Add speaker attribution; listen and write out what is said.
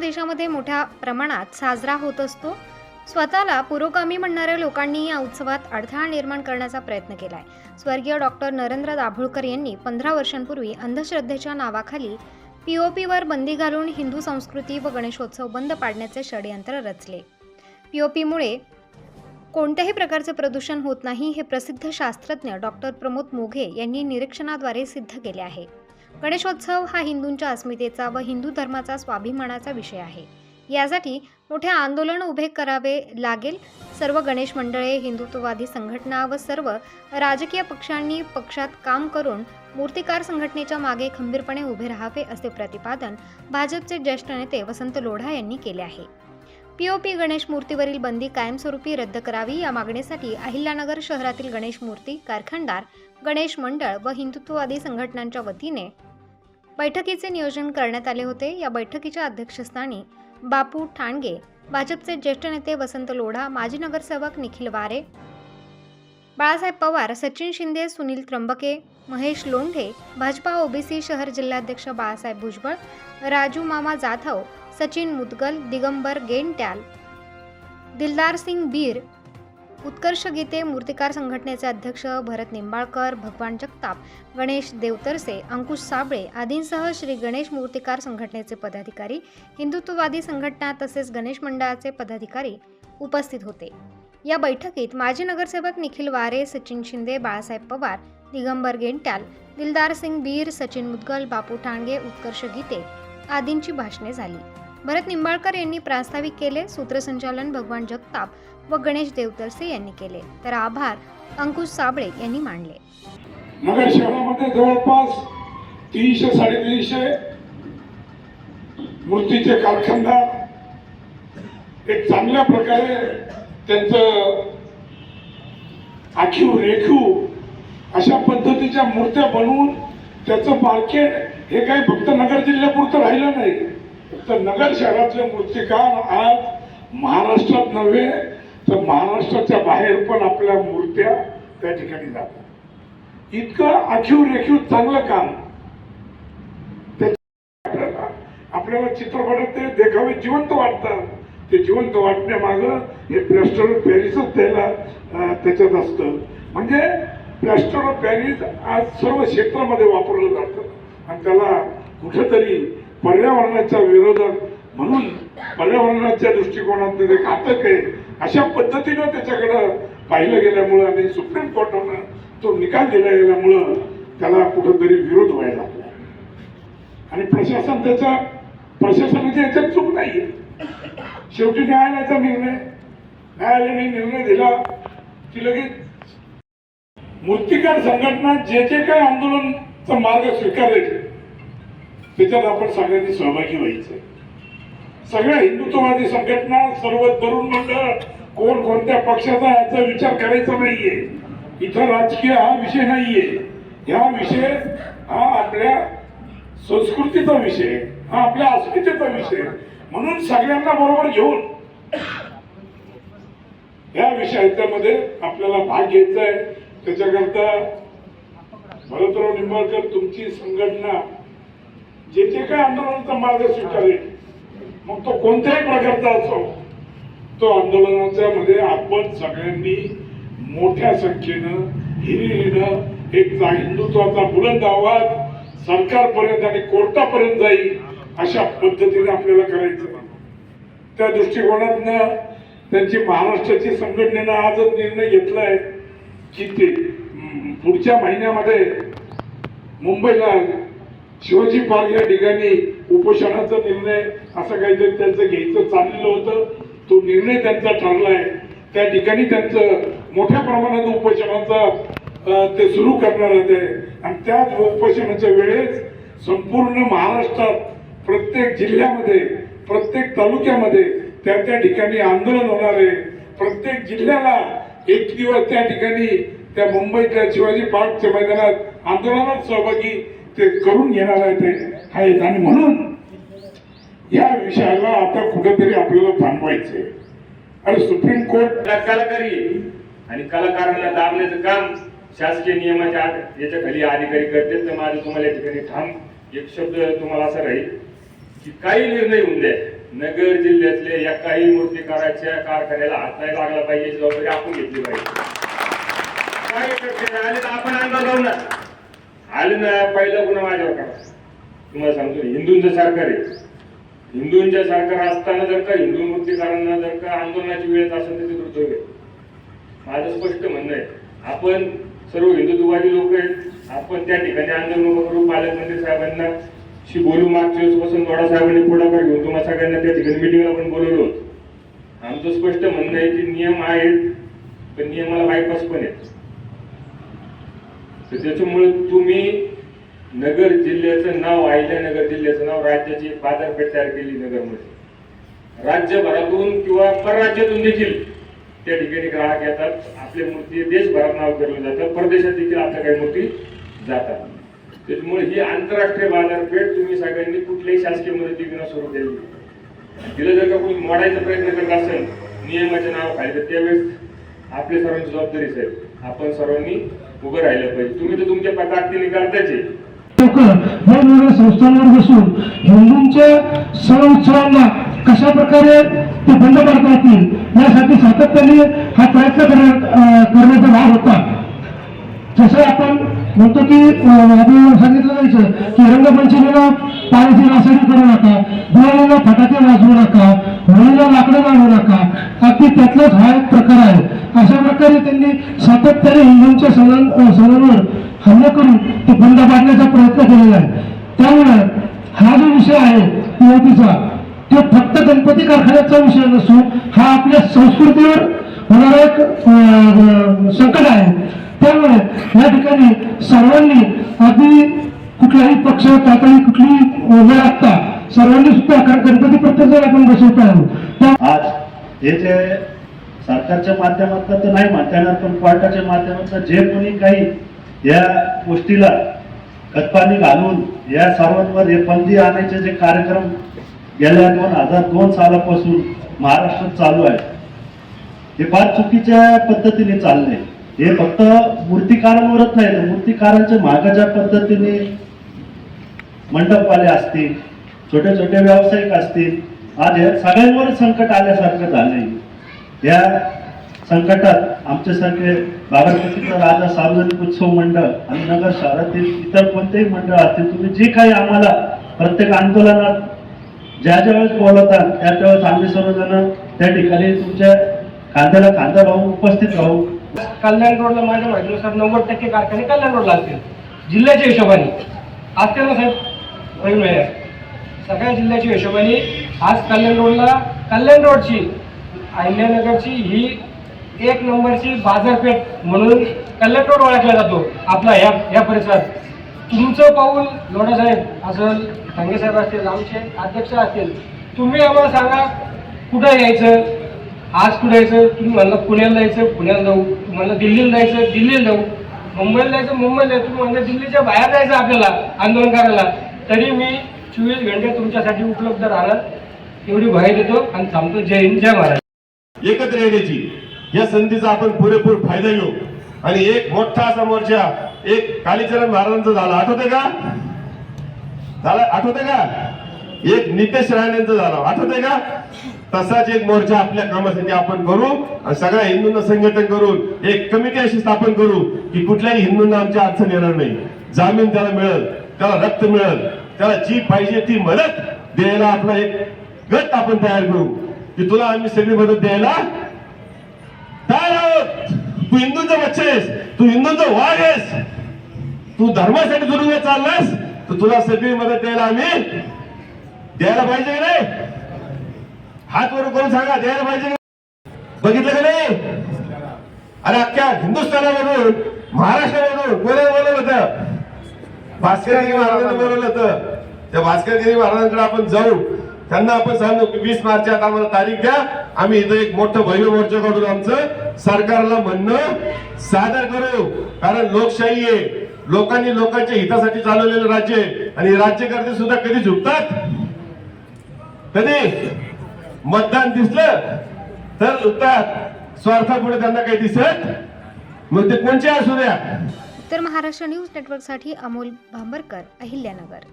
Speaker 1: देशामध्ये मोठ्या प्रमाणात साजरा होत असतो. स्वतःला पुरोगामी म्हणणाऱ्या लोकांनी या उत्सवात अडथळा निर्माण करण्याचा प्रयत्न केलाय. स्वर्गीय डॉक्टर नरेंद्र दाभोळकर यांनी पंधरा वर्षांपूर्वी अंधश्रद्धेच्या नावाखाली पीओपीवर बंदी घालून हिंदू संस्कृती व गणेशोत्सव बंद पाडण्याचे षडयंत्र रचले. पीओपीमुळे कोणत्याही प्रकारचे प्रदूषण होत नाही हे प्रसिद्ध शास्त्रज्ञ डॉक्टर प्रमोद मोघे यांनी निरीक्षणाद्वारे सिद्ध केले आहे. गणेशोत्सव हा हिंदूंच्या अस्मितेचा व हिंदू धर्माचा स्वाभिमानाचा विषय आहे. यासाठी मोठे आंदोलन उभे करावे लागेल. सर्व गणेश मंडळे हिंदुत्ववादी संघटना व सर्व राजकीय पक्षांनी पक्षात काम करून मूर्तिकार संघटनेच्या मागे खंबीरपणे उभे राहावे असे प्रतिपादन भाजपचे ज्येष्ठ नेते वसंत लोढा यांनी केले आहे. पीओपी गणेश मूर्तीवरील बंदी कायमस्वरूपी रद्द करावी या मागणीसाठी अहिल्यानगर शहरातील गणेश मूर्ती कारखानदार गणेश मंडळ व हिंदुत्ववादी संघटनांच्या वतीने बैठकीचे नियोजन करण्यात आले होते. या बैठकीच्या अध्यक्षस्थानी बापू ठाणगे भाजपचे ज्येष्ठ नेते वसंत लोढा माजी नगरसेवक निखिल वारे बाळासाहेब पवार सचिन शिंदे सुनील त्र्यंबके महेश लोंढे भाजपा ओबीसी शहर जिल्हाध्यक्ष बाळासाहेब भुजबळ राजू मामा जाधव सचिन मुदगल दिगंबर गेंट्याल दिलदार सिंग बीर उत्कर्ष गीते मूर्तिकार संघटनेचे अध्यक्ष भरत निंबाळकर भगवान जगताप गणेश देवतरसे अंकुश साबळे आदींसह श्री गणेश मूर्तिकार संघटनेचे पदाधिकारी हिंदुत्ववादी संघटना तसेच गणेश मंडळाचे पदाधिकारी उपस्थित होते. या बैठकीत माजी नगरसेवक निखिल वारे सचिन शिंदे बाळासाहेब पवार दिगंबर गेंट्याल दिलदार सिंग बीर सचिन मुदगल बापू ठाणगे उत्कर्ष गीते आदींची भाषणे झाली. भरत निंबाळकर यांनी प्रास्ताविक केले सूत्रसंचालन भगवान जगताप व गणेश देवतरसे यांनी केले. तर आभार अंकुश साबळे यांनी मांडले
Speaker 2: नगर शहरामध्ये जवळपास तीनशे साडेतीनशे मूर्तीचे कारखानदार एक चांगल्या प्रकारे त्यांचं आखीव रेखीव अशा पद्धतीच्या मूर्त्या बनवून त्याचं मार्केट हे काही फक्त नगर जिल्ह्यापुरतं राहिलं नाही तर नगर शहरातले मूर्तिकार आज महाराष्ट्रात नव्हे तर महाराष्ट्राच्या बाहेर पण आपल्या मूर्त्या त्या ठिकाणी जातात. इतकं आखीव रेखीव चांगलं काम. आपल्याला आपल्याला चित्रपटात ते देखावे जिवंत वाटतात. ते जिवंत वाटण्यामागं हे प्लॅस्टर ऑफ पॅरिसच त्याला त्याच्यात असतं. म्हणजे प्लॅस्टर ऑफ पॅरिस आज सर्व क्षेत्रामध्ये वापरलं जातं. आणि त्याला कुठेतरी पर्यावरणाच्या विरोधात म्हणून पर्यावरणाच्या दृष्टिकोनात ते घातक आहे. अशा पद्धतीनं त्याच्याकडं पाहिलं गेल्यामुळं आणि सुप्रीम कोर्टानं तो निकाल दिला गेल्यामुळं त्याला कुठंतरी विरोध व्हायला लागला. आणि प्रशासन त्याचा प्रशासनाची याच्यात चूक नाहीये. शेवटी न्यायालयाचा निर्णय न्यायालयाने निर्णय दिला की लगेच मूर्तिकार संघटना जे जे काय आंदोलनचा मार्ग स्वीकारले त्याच्यात आपण सगळ्यांनी सहभागी व्हायचं. सगळ्या हिंदुत्ववादी संघटना सर्व तरुण मंडळ कोण कोणत्या पक्षाचा याचा विचार करायचा नाहीये. इथं राजकीय हा विषय नाहीये. ह्या विषय हा आपल्या संस्कृतीचा विषय हा आपल्या अस्मितेचा विषय. म्हणून सगळ्यांना बरोबर घेऊन या विषयामध्ये आपल्याला भाग घ्यायचा आहे त्याच्याकरता भरतराव निंबाळकर तुमची संघटना जे जे काय आंदोलनाचा मार्ग स्वीकारेल मग तो कोणत्याही प्रकारचा असो तो आंदोलनाच्या मध्ये आपण सगळ्यांनी मोठ्या संख्येनं हिरिरीनं एक हिंदुत्वाचा बुलंद आवाज सरकारपर्यंत आणि कोर्टापर्यंत जाईल अशा पद्धतीने आपल्याला करायचं. त्या दृष्टिकोनातनं त्यांची महाराष्ट्राची संघटनेनं आजच निर्णय घेतलाय की ते पुढच्या महिन्यामध्ये मुंबईला शिवाजी पार्क या ठिकाणी उपोषणाचा निर्णय असं काहीतरी त्यांचं घ्यायचं चाललेलं होतं. तो निर्णय त्यांचा ठरलाय. त्या ठिकाणी त्यांचं मोठ्या प्रमाणात उपोषणाचा ते सुरू करणार होते. आणि त्याच उपोषणाच्या वेळेस संपूर्ण महाराष्ट्रात प्रत्येक जिल्ह्यामध्ये प्रत्येक तालुक्यामध्ये त्या त्या ठिकाणी आंदोलन होणार आहे. प्रत्येक जिल्ह्याला एक दिवस त्या ठिकाणी त्या मुंबईतल्या शिवाजी पार्कच्या मैदानात आंदोलनात सहभागी ते करून घेणार आहे ते आहेत. आणि म्हणून या विषयाला आता कुठेतरी आपल्याला थांबवायचंय. आणि सुप्रीम कोर्ट
Speaker 3: कलाकारी आणि कलाकारांना दाबण्याचं काम शासकीय नियमाच्या याच्या खाली अधिकारी करते तर माझं तुम्हाला या ठिकाणी ठाम एक शब्द तुम्हाला असा राहील की काही निर्णय होऊन द्या. नगर जिल्ह्यातले काही मूर्तीकाराच्या कारखान्याला हात नाही लागला पाहिजे जबाबदारी आपण घेतली पाहिजे. काय आले तर आपण अंदाज लावणार ना आले ना पहिलं गुन्हा माझ्यावर करा. तुम्हाला सांगतो हिंदूंचं सरकार आहे. हिंदूंच्या सरकार असताना जर का हिंदू मूर्तीकारांना जर का आंदोलनाची वेळ असेल तर ते दुर्दैव आहे. माझं स्पष्ट म्हणणं आहे आपण सर्व हिंदुत्ववादी लोक आहेत. आपण त्या ठिकाणी आंदोलन करू पालकमंत्री साहेबांना शी बोलू मागच्या दिवसापासून थोडा साहेबांनी पुढाकार घेऊन तुम्हाला सगळ्यांना त्या ठिकाणी मिटिंग पण बोलवलो होतं. आमचं स्पष्ट म्हणणं आहे की नियम आहेत पण नियमाला बायपास पण आहेत. तर त्याच्यामुळे तुम्ही नगर जिल्ह्याचं नाव अहिल्यानगर जिल्ह्याचं नाव राज्याची बाजारपेठ तयार केली नगरमध्ये. राज्यभरातून किंवा परराज्यातून देखील त्या ठिकाणी ग्राहक येतात. आपल्या मूर्ती देशभरात नाव केलं जातं. परदेशात देखील आपल्या काही मूर्ती जातात. त्याच्यामुळे ही आंतरराष्ट्रीय बाजारपेठ तुम्ही सगळ्यांनी कुठल्याही शासकीय मदतीनं सुरू केली तिला जर का कोणी मोडायचा प्रयत्न करत असेल नियमाच्या नावाखाली तर त्यावेळेस आपल्या सर्वांची जबाबदारी साहेब आपण सर्वांनी उभं राहिलं पाहिजे. तुम्ही तर तुमच्या ताकदीने करताच
Speaker 4: वेगवेगळ्या संस्थांवर बसून हिंदूंच्या सण उत्सवांना कशा प्रकारे ते बंद करता येतील यासाठी सातत्याने हा प्रयत्न करण्याचा भाग होता. जसं आपण म्हणतो की आपल्याला सांगितलं जायचं की रंगपंचमीला पाण्याची नासाडी करू नका दिवाळीला फटाके वाजवू नका होळीला लाकडं लावू नका. अगदी त्यातलाच हा एक प्रकार आहे. प्रकारे त्यांनी सातत्याने हिंदूंच्या सणां सणांवर हल्ला करून ते बंद पाडण्याचा प्रयत्न केलेला आहे. त्यामुळे हा जो विषय आहे युवतीचा तो फक्त गणपती कारखान्याचा विषय नसून हा आपल्या संस्कृतीवर होणारा एक संकट आहे. त्यामुळे या ठिकाणी सर्वांनी अगदी कुठलाही पक्ष पातळी कुठली न लागता सर्वांनी सुद्धा गणपती प्रत्येक जण आपण बसवतो आहोत.
Speaker 5: आज हे जे सरकारच्या माध्यमातून तर नाही म्हणता येणार पण कोर्टाच्या माध्यमातून जे कोणी काही या गोष्टीला खतपाणी घालून या सर्वांवर हे बंदी आणायचे जे कार्यक्रम गेल्या दोन हजार दोन सालापासून महाराष्ट्रात चालू आहे हे फार चुकीच्या पद्धतीने चालले हे फक्त मूर्तिकारांवरच नाही तर मूर्तिकारांच्या मागाच्या पद्धतीने मंडपवाले असतील छोटे छोटे व्यावसायिक असतील आज या सगळ्यांवर संकट आल्यासारखं झालंय. या संकटात आमच्यासारखे बागरपतीचा राजा सार्वजनिक उत्सव मंडळ आणि नगर शहरातील इतर कोणतेही मंडळ असतील तुम्ही जे काही आम्हाला प्रत्येक आंदोलनात ज्या ज्या वेळेस बोलवतात त्या त्यावेळेस आम्ही सर्वजण त्या ठिकाणी तुमच्या खांद्याला खांदा राहून उपस्थित राहू.
Speaker 6: कल्याण रोडला माझ्या माहितीनुसार नव्वद टक्के कारखाने कल्याण रोडला असतील. जिल्ह्याच्या हिशोबाने. असतील ना साहेब वेगवेगळ्या सगळ्या जिल्ह्याच्या हिशोबाने आज कल्याण रोडला कल्याण रोडची अहिल्यानगरची ही एक नंबरची बाजारपेठ म्हणून कल्याण ओळखला जातो आपला ह्या ह्या परिसरात. तुमचं पाऊल लोढासाहेब असेल ठांगे साहेब असतील आमचे अध्यक्ष असतील तुम्ही आम्हाला सांगा कुठं यायचं आज कुठं यायचं तुम्ही म्हणलं पुण्याला जायचं पुण्याला जाऊ म्हणलं दिल्लीला जायचं दिल्लीला जाऊ मुंबईला जायचं मुंबईला जायचं तुम्ही म्हणलं दिल्लीच्या बाहेर जायचं आपल्याला आंदोलन करायला. तरी मी चोवीस घंटे तुमच्यासाठी उपलब्ध राहणार एवढी भय देतो आणि थांबतो. जय हिंद जय महाराज.
Speaker 7: एकत्र येण्याची या संधीचा आपण पुरेपूर फायदा घेऊ. आणि एक मोठा असा मोर्चा एक कालीचरण महाराजांचा झाला. आठवते का? झाला? आठवते का? एक नितेश राणेंचा झाला. आठवते का? तसाच एक मोर्चा आपल्या कामासाठी आपण करू आणि सगळ्या हिंदूंना संघटन करून एक कमिटी अशी स्थापन करू की कुठल्याही हिंदूंना आमच्या अडचण येणार नाही. जामीन त्याला मिळेल त्याला रक्त मिळेल त्याला जी पाहिजे ती मदत द्यायला आपला एक गट आपण तयार करू. की तुला आम्ही सगळी मदत द्यायला तयार आहोत. तू हिंदूंचा बच्चा आहेस तू हिंदूंचा वाघ आहेस तू धर्मासाठी दुरुंग चाललास तर तुला सगळी मदत द्यायला आम्ही द्यायला पाहिजे की नाही? हात वर करून सांगा द्यायला पाहिजे बघितलं का नाही? अरे अख्ख्या हिंदुस्थानामधून महाराष्ट्रामधून कोणाला बोलवलं होतं? भास्करगिरी महाराजांना बोलवलं होतं. त्या भास्करगिरी महाराजांकडे आपण जाऊ. त्यांना आपण सांगू की वीस मार्चात आम्हाला तारीख द्या. आम्ही इथं एक मोठं भव्य मोर्चा काढून आमचं. सरकारला म्हणणं सादर करू. कारण लोकशाही आहे. लोकांनी लोकांच्या हितासाठी चालवलेलं राज्य आहे. आणि राज्यकर्ते सुद्धा कधी झुकतात? कधी? मतदान दिसलं तर झुकतात. स्वार्थापुढे त्यांना काही दिसत मग ते कोणचे असू द्या?
Speaker 1: तर महाराष्ट्र न्यूज नेटवर्कसाठी अमोल भांबरकर अहिल्यानगर.